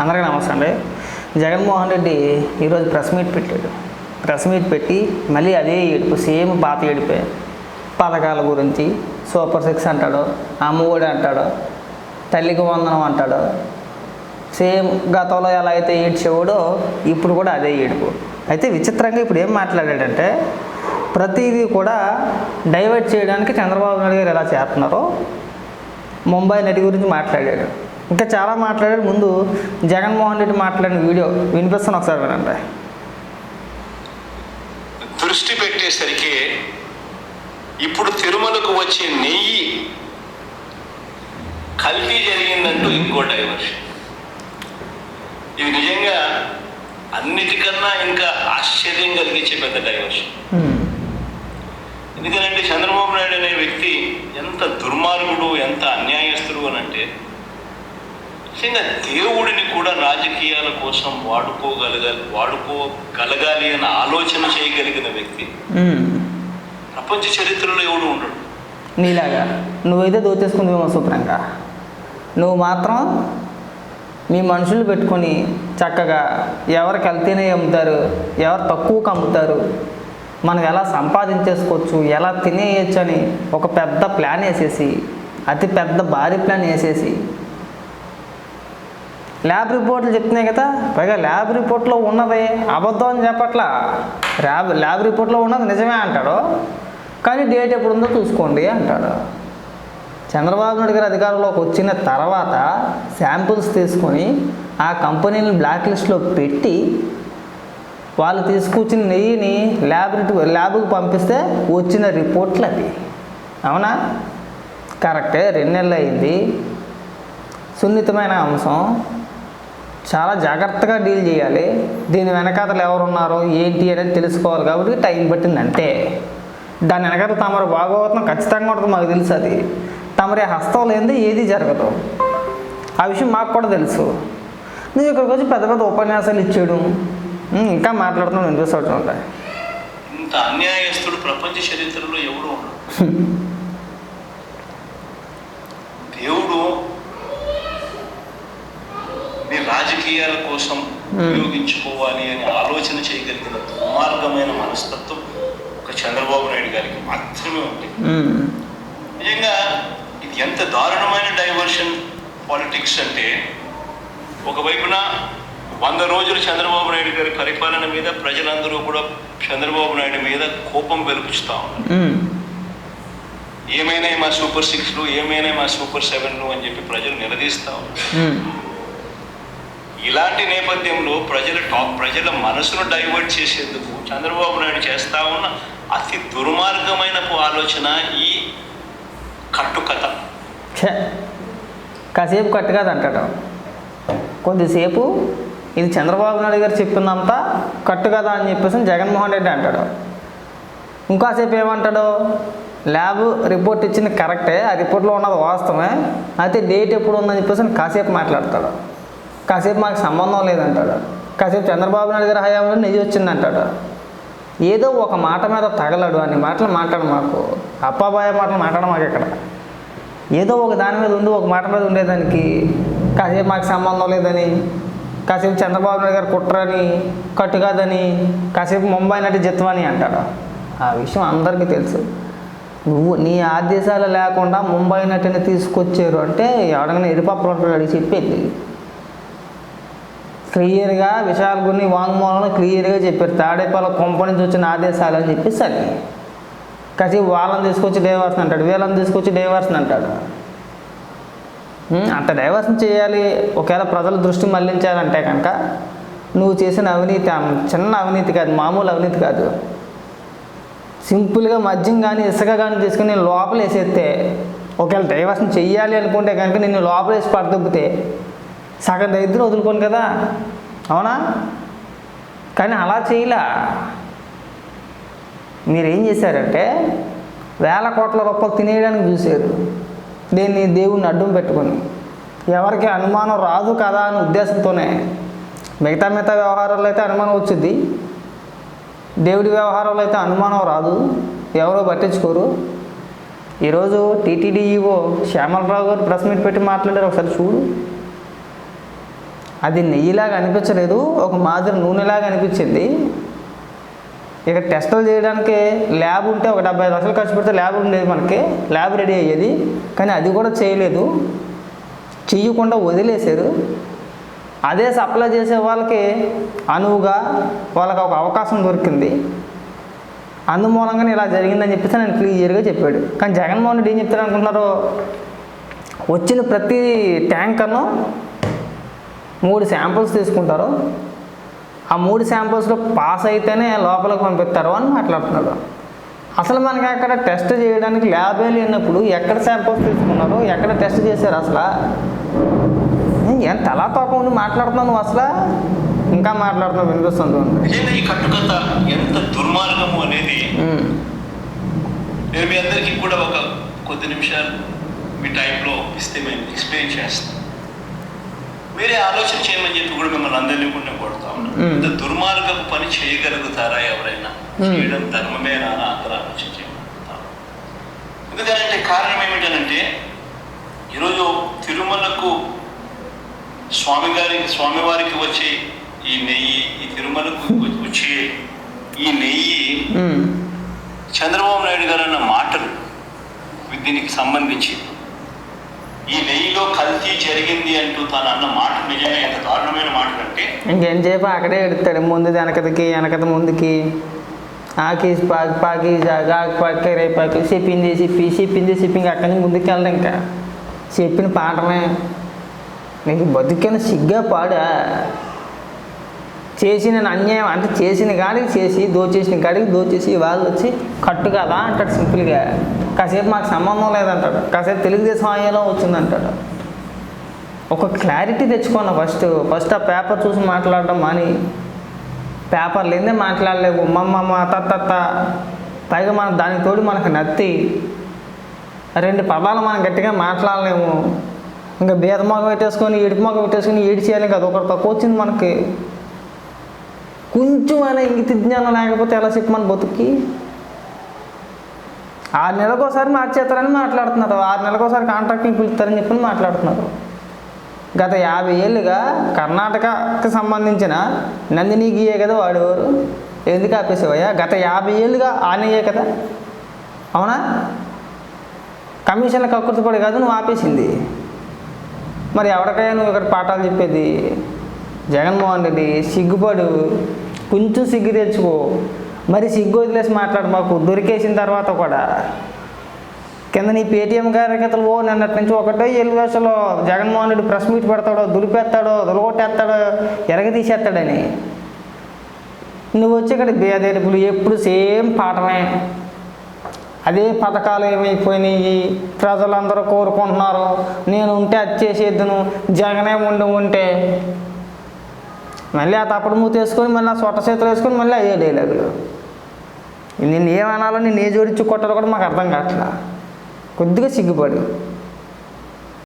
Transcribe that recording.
అందరికీ నమస్తే అండి. జగన్మోహన్ రెడ్డి ఈరోజు ప్రెస్ మీట్ పెట్టాడు. ప్రెస్ మీట్ పెట్టి మళ్ళీ అదే ఏడుపు సేమ్ పాత ఏడిపే. పథకాల గురించి సూపర్ సిక్స్ అంటాడు అమ్మఒడి అంటాడు తల్లికి వందనం అంటాడు. సేమ్ గతంలో ఎలా అయితే ఏడ్చేవాడో ఇప్పుడు కూడా అదే ఏడుపు. అయితే విచిత్రంగా ఇప్పుడు ఏం మాట్లాడాడంటే ప్రతిదీ కూడా డైవర్ట్ చేయడానికి చంద్రబాబు నాయుడు గారు ఎలా చేస్తున్నారో ముంబై నటి గురించి మాట్లాడాడు. ఇంకా చాలా మాట్లాడాడు ముందు జగన్మోహన్ రెడ్డి మాట్లాడిన వీడియో వినిపిస్తాను ఒకసారి వినండి. దృష్టి పెట్టేసరికి ఇప్పుడు తిరుమలకు వచ్చే నెయ్యి కల్తీ జరిగిందంటూ ఇంకో డైవర్షన్ ఇది నిజంగా అన్నిటికన్నా ఇంకా ఆశ్చర్యం కలిగించే పెద్ద డైవర్షన్. ఎందుకంటే చంద్రబాబు నాయుడు అనే వ్యక్తి ఎంత దుర్మార్గుడు ఎంత అన్యాయస్తుడు అని అంటే నిజంగా దేవుడిని కూడా రాజకీయాల కోసం వాడుకోగలగాలి వాడుకోగలగాలి అని ఆలోచన చేయగలిగిన వ్యక్తి. ప్రపంచ చరిత్రలో ఎవడు ఉండడు? నీలాగా. నువ్వైతే దోచేసుకుందేమో శుభ్రంగా. నువ్వు మాత్రం మీ మనుషులు పెట్టుకొని చక్కగా ఎవరు కల్తీనే అమ్ముతారు ఎవరు తక్కువకు అమ్ముతారు మనం ఎలా సంపాదించేసుకోవచ్చు ఎలా తినేయచ్చు అని ఒక పెద్ద ప్లాన్ వేసేసి అతి పెద్ద భారీ ప్లాన్ వేసేసి ల్యాబ్ రిపోర్ట్లు చెప్తున్నాయి కదా. పైగా ల్యాబ్ రిపోర్ట్లో ఉన్నది అబద్ధం అని చెప్పట్లా. ల్యాబ్ ల్యాబ్ రిపోర్ట్లో ఉన్నది నిజమే అంటాడు. కానీ డేట్ ఎప్పుడు ఉందో చూసుకోండి అంటాడు. చంద్రబాబు నాయుడు గారు అధికారంలోకి వచ్చిన తర్వాత శాంపుల్స్ తీసుకొని ఆ కంపెనీని బ్లాక్ లిస్ట్లో పెట్టి వాళ్ళు తీసుకొచ్చిన నెయ్యిని ల్యాబ్ ల్యాబ్కి పంపిస్తే వచ్చిన రిపోర్ట్లు అవి. అవునా? కరెక్టే. రెండు నెలలు అయింది సున్నితమైన అంశం. చాలా జాగ్రత్తగా డీల్ చేయాలి. దీని వెనకాతలు ఎవరున్నారో ఏంటి అనేది తెలుసుకోవాలి కాబట్టి టైం పట్టింది అంతే. దాని వెనకాల తమరు భాగవతం ఖచ్చితంగా ఉంటుంది మాకు తెలుసు అది. తమరి హస్తం లేనిది ఏది జరగదు. ఆ విషయం మాకు కూడా తెలుసు. నువ్వు ఇక్కడికి వచ్చి పెద్ద పెద్ద ఉపన్యాసాలు ఇచ్చాడు. ఉమ్, ఇంకా మాట్లాడుతున్నావు వినిపిస్తూ ఉంటాయి ఇంత అన్యాయస్తుడు ప్రపంచ చరిత్రలో ఎవడు ఉండడు దేవుడు నీ రాజకీయాల కోసం ఉపయోగించుకోవాలి అని ఆలోచన చేయగలిగిన దుర్మార్గమైన మనస్తత్వం ఒక చంద్రబాబు నాయుడు గారికి మాత్రమే ఉంది. నిజంగా ఇది ఎంత దారుణమైన డైవర్షన్ పాలిటిక్స్ అంటే ఒకవైపున వంద రోజులు చంద్రబాబు నాయుడు గారి పరిపాలన మీద ప్రజలందరూ కూడా చంద్రబాబు నాయుడు మీద కోపం వెలుపుచుతా ఏమైనా మా సూపర్ సిక్స్లు ఏమైనా మా సూపర్ సెవెన్లు అని చెప్పి ప్రజలు నిలదీస్తా ఉన్నారు. Hmm. ఇలాంటి నేపథ్యంలో ప్రజల టాప్ ప్రజల మనసును డైవర్ట్ చేసేందుకు చంద్రబాబు నాయుడు చేస్తా ఉన్న అతి దుర్మార్గమైన ఆలోచన ఈ కట్టుకథ. కాసేపు కాసేపు కట్టుకాదు అంటాడు కొద్దిసేపు ఇది చంద్రబాబు నాయుడు గారు చెప్పిందంతా కట్టు కదా అని చెప్పేసి జగన్మోహన్ రెడ్డి అంటాడు. ఇంకోసేపు ఏమంటాడు? ల్యాబ్ రిపోర్ట్ ఇచ్చింది కరెక్టే ఆ రిపోర్ట్లో ఉన్నది వాస్తవమే అయితే డేట్ ఎప్పుడు ఉందని చెప్పేసి కాసేపు మాట్లాడతాడు. కాసేపు మాకు సంబంధం లేదంటాడు. కాసేపు చంద్రబాబు నాయుడు గారి హయాంలో నిజం వచ్చిందంటాడు. ఏదో ఒక మాట మీద తగలడు అనే మాటలు మాట్లాడు మాకు. అప్పాబాయ మాటలు మాట్లాడ మాకు ఇక్కడ ఏదో ఒక దాని మీద ఉండి ఒక మాట మీద ఉండేదానికి. కాసేపు మాకు సంబంధం లేదని కాసేపు చంద్రబాబు నాయుడు గారు కుట్రని కట్టు కాదని కాసేపు ముంబై నటి జిత్వని అంటాడు. ఆ విషయం అందరికీ తెలుసు. నువ్వు నీ ఆదేశాలు లేకుండా ముంబై నటిని తీసుకొచ్చారు అంటే ఎవడైనా ఎరిపప్పులు అడిగి చెప్పేది. క్లియర్గా విశాల్ గురిని వాంగ్మూలంలో క్లియర్గా చెప్పారు. తాడేపాల కొంప నుంచి వచ్చిన ఆదేశాలు అని చెప్పేసి అది వాళ్ళని తీసుకొచ్చి డైవర్సన్ అంటాడు. వీళ్ళని తీసుకొచ్చి డైవర్సన్ అంటాడు. అంత డైవర్సన్ చేయాలి. ఒకవేళ ప్రజల దృష్టి మళ్ళించాలంటే కనుక నువ్వు చేసిన అవినీతి చిన్న అవినీతి కాదు మామూలు అవినీతి కాదు. సింపుల్గా మద్యం కానీ ఇసుక కానీ తీసుకుని నేను లోపల వేసేస్తే ఒకవేళ డైవర్సన్ చెయ్యాలి అనుకుంటే కనుక నిన్ను లోపల వేసి పడదొబ్బితే సగం దరిద్రం వదులుకోను కదా. అవునా? కానీ అలా చేయలా. మీరు ఏం చేశారంటే వేల కోట్ల రూపాయలు తినేయడానికి చూశారు. దీన్ని దేవుణ్ణి అడ్డం పెట్టుకొని. ఎవరికి అనుమానం రాదు కదా అనే ఉద్దేశంతోనే. మిగతా మిగతా వ్యవహారాల్లో అయితే అనుమానం వచ్చింది. దేవుడి వ్యవహారాల్లో అయితే అనుమానం రాదు. ఎవరో పట్టించుకోరు. ఈరోజు టీటీడీఈఓ శ్యామలరావు గారు ప్రెస్ మీట్ పెట్టి మాట్లాడారు. ఒకసారి చూడు. అది నెయ్యిలాగా అనిపించలేదు ఒక మాదిరి నూనెలాగా అనిపించింది. ఇక టెస్టులు చేయడానికి ల్యాబ్ ఉంటే ఒక డెబ్బై లక్షలు ఖర్చు పెడితే ల్యాబ్ ఉండేది మనకి ల్యాబ్ రెడీ అయ్యేది. కానీ అది కూడా చేయలేదు. చెయ్యకుండా వదిలేశారు. అదే సప్లై చేసే వాళ్ళకి అనువుగా వాళ్ళకి ఒక అవకాశం దొరికింది. అందుమూలంగానే ఇలా జరిగిందని చెప్పేసి నేను క్లియర్గా చెప్పాడు. కానీ జగన్మోహన్ రెడ్డి ఏం చెప్తారు అనుకుంటున్నారు వచ్చిన ప్రతి ట్యాంకర్ను మూడు శాంపుల్స్ తీసుకుంటారు. ఆ మూడు శాంపుల్స్లో పాస్ అయితేనే లోపలికి పంపిస్తారు అని మాట్లాడుతున్నాడు. అసలు మనకి అక్కడ టెస్ట్ చేయడానికి ల్యాబే లేనప్పుడు ఎక్కడ శాంపుల్స్ తీసుకున్నారు ఎక్కడ టెస్ట్ చేశారు అసలు? ఏం తలా మాట్లాడుతున్నావు నువ్వు అసలు? ఇంకా మాట్లాడుతున్నావు వినిపిస్తుంది నిజంగా ఈ కట్టుకథ ఎంత దుర్మార్గము అనేది. నేను మీ అందరికీ కూడా ఒక కొద్ది నిమిషాలు మీ టైంలో ఇస్తే మేము ఎక్స్ప్లెయిన్ చేస్తాం. మీరే ఆలోచన చేయమని చెప్పి కూడా మిమ్మల్ని అందరినీ కూడా కొడతా. ఇంత దుర్మార్గపు పని చేయగలుగుతారా ఎవరైనా. చేయడం ధర్మమేనా అని అందరూ ఆలోచన చేయగలుగుతారు ఎందుకంటే కారణం ఏమిటంటే ఈరోజు తిరుమలకు స్వామి గారి స్వామివారికి వచ్చే ఈ నెయ్యి ఈ తిరుమలకు వచ్చే ఈ నెయ్యి. చంద్రబాబు నాయుడు గారు అన్న మాటలు దీనికి సంబంధించి ఈ వెయ్యిలో కల్తీ జరిగింది అంటూ తాను అన్న మాట నిజమే ఎంత దారుణమైన మాట అంటే? ఇంకేం చెప్పి అక్కడే ఎడతాడు ముందు వెనకదికి వెనకది ముందుకి. ఆకి పాకి పాకి జాగా పాకి రేపాకి చెప్పింది చెప్పి చెప్పింది చెప్పింది అక్కడి నుంచి ముందుకు వెళ్ళడం ఇంకా. చెప్పిన పాఠమే నీకు బతికిన సిగ్గా పాడా. చేసిన అన్యాయం అంటే చేసిన కాడికి చేసి దోచేసిన కాడికి దోచేసి వాళ్ళు వచ్చి కట్టు కదా అంటాడు సింపుల్గా. కాసేపు మాకు సంబంధం లేదంటాడు. కాసేపు తెలుగుదేశం ఆయాలో వచ్చిందంటాడు. ఒక క్లారిటీ తెచ్చుకోను ఫస్ట్. ఫస్ట్ ఆ పేపర్ చూసి మాట్లాడడం మాని. పేపర్ లేదే మాట్లాడలేవు. మమ్మ తత్త పైగా మనం దానికి తోడు మనకు నత్తి. రెండు పదాలు మనం గట్టిగా మాట్లాడలేము. ఇంకా బీదమొగ పెట్టేసుకొని ఏడుపు మొగ పెట్టేసుకొని ఏడి చేయాలి కదా. ఒకటి తక్కువ వచ్చింది మనకి. కొంచెం అయినా ఇంగిత జ్ఞానం లేకపోతే ఎలా చెప్పమని బతుక్కి? ఆరు నెలలకు ఒకసారి మార్చేస్తారని మాట్లాడుతున్నారు. ఆరు నెలలకు ఒకసారి కాంట్రాక్ట్ని పిలుస్తారని చెప్పి మాట్లాడుతున్నారు. గత యాభై ఏళ్ళుగా కర్ణాటకకి సంబంధించిన నందిని గీయే కదా వాడేవారు? ఎందుకు ఆపేసేవయ్యా? గత యాభై ఏళ్ళుగా ఆనయ్యే కదా. అవునా? కమిషన్ల కక్కుర్తిపడి కాదు నువ్వు ఆపేసింది. మరి ఎవరికైనా నువ్వు ఇక్కడ పాఠాలు చెప్పేది? జగన్మోహన్ రెడ్డి సిగ్గుపడు. కొంచెం సిగ్గు తెచ్చుకో. మరి సిగ్గు వదిలేసి మాట్లాడు మాకు. దొరికేసిన తర్వాత కూడా. కింద నీ పేటీఎం కార్యకర్తలు ఓ నిన్నటి నుంచి ఒకటో ఎల్లు వేసలో జగన్మోహన్ రెడ్డి ప్రెస్ మీట్ పెడతాడో దులిపేస్తాడో దొలగొట్టేస్తాడో ఎరగదీసేస్తాడని. నువ్వు వచ్చి ఇక్కడ బేదేడుపులు ఎప్పుడు సేమ్ పాఠమే అదే పథకాలు ఏమైపోయినాయి? ప్రజలందరూ కోరుకుంటున్నారు. నేను ఉంటే అది చేసేద్దును. జగనే ఉండి ఉంటే. మళ్ళీ ఆ తప్పుడు మూత వేసుకొని మళ్ళీ ఆ సొట్ట చేతులు వేసుకొని మళ్ళీ అయ్యే డైలాగులు నేను ఏమనాలో నేను ఏ జోడించి కొట్టాలో కూడా మాకు అర్థం కావట్లా. కొద్దిగా సిగ్గుపడు.